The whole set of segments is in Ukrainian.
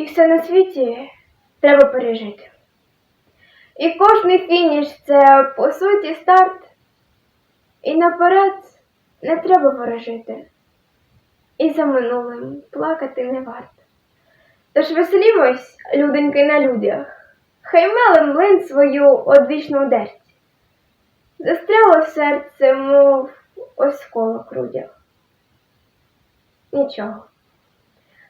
І все на світі треба пережити. І кожний фініш це по суті старт. І наперед не треба ворожити. І за минулим плакати не варто. Тож веселімось, люденьки на людях, хай мелем млин свою одвічну дерть. Застряло серце, мов осколок в грудях. Нічого.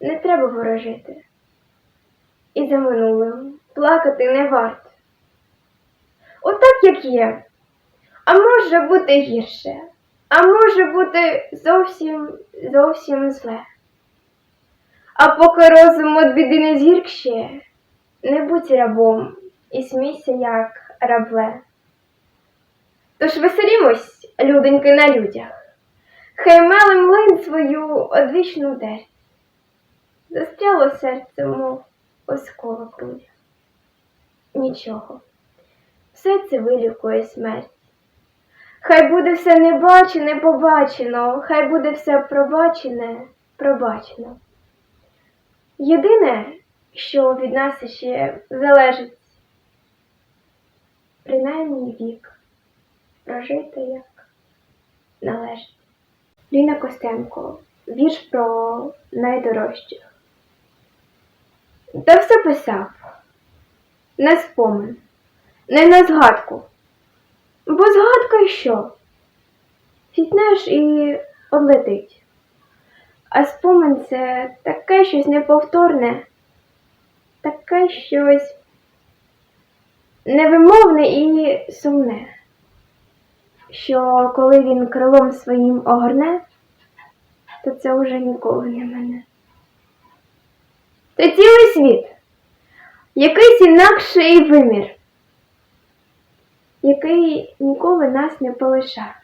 не треба ворожити. І за минулим плакати не варт. Отак, як є. А може бути гірше, а може бути зовсім, зовсім зле. А поки розум від біди не згіркще, не будь рабом і смійся, як рабле. Тож веселімось, люденьки на людях, хай мелем млин свою одвічну дерть. Застряло серце, мов осколок грудях. Нічого, все це вилікує смерть. Хай буде все небачене, побачено, хай буде все пробачене, пробачено. Єдине, що від нас ще залежить, принаймні вік прожити як належить. Ліна Костенко, вірш про найдорожчих. Та все писав на спомин, не на згадку. Бо згадка й що? Фітнеш і одлетить. А спомин це таке щось неповторне, таке щось невимовне і сумне, що коли він крилом своїм огорне, то це уже ніколи не мене. Це цілий світ, якийсь інакший вимір, який ніколи нас не полишав.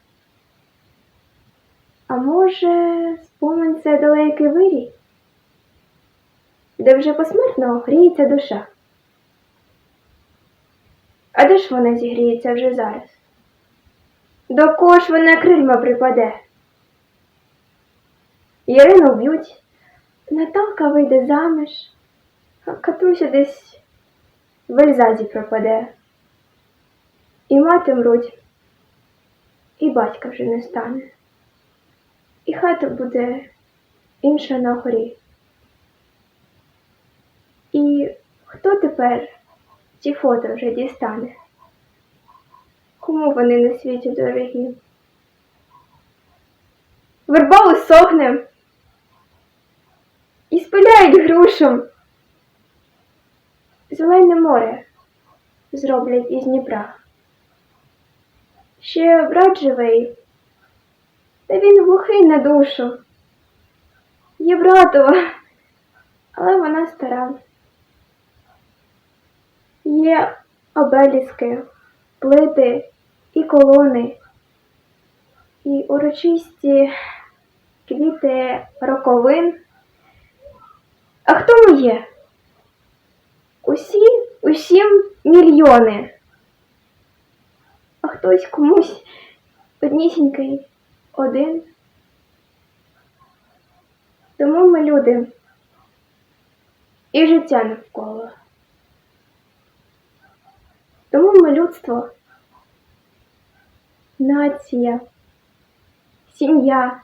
А може, спомин це далекий вирій, де вже посмертно гріється душа. А де ж вона зігріється вже зараз? До кого ж вона крильма припаде? Ірину вб'ють, Наталка вийде заміж, а Катруся десь в Ельзазі пропаде. І мати мруть, і батька вже не стане. І хата буде інша на горі. І хто тепер ці фото вже дістане? Кому вони на світі дорогі? Верба усохне спиляють грушом. Зелене море зроблять із Дніпра. Ще брат живий, та він глухий на душу. Є братова, але вона стара. Є обеліски, плити і колони, і урочисті квіти роковин. А хто ми є? Усі, усім мільйони. А хтось комусь однісінький один. Тому ми люди і життя навколо. Тому ми людство, нація, сім'я,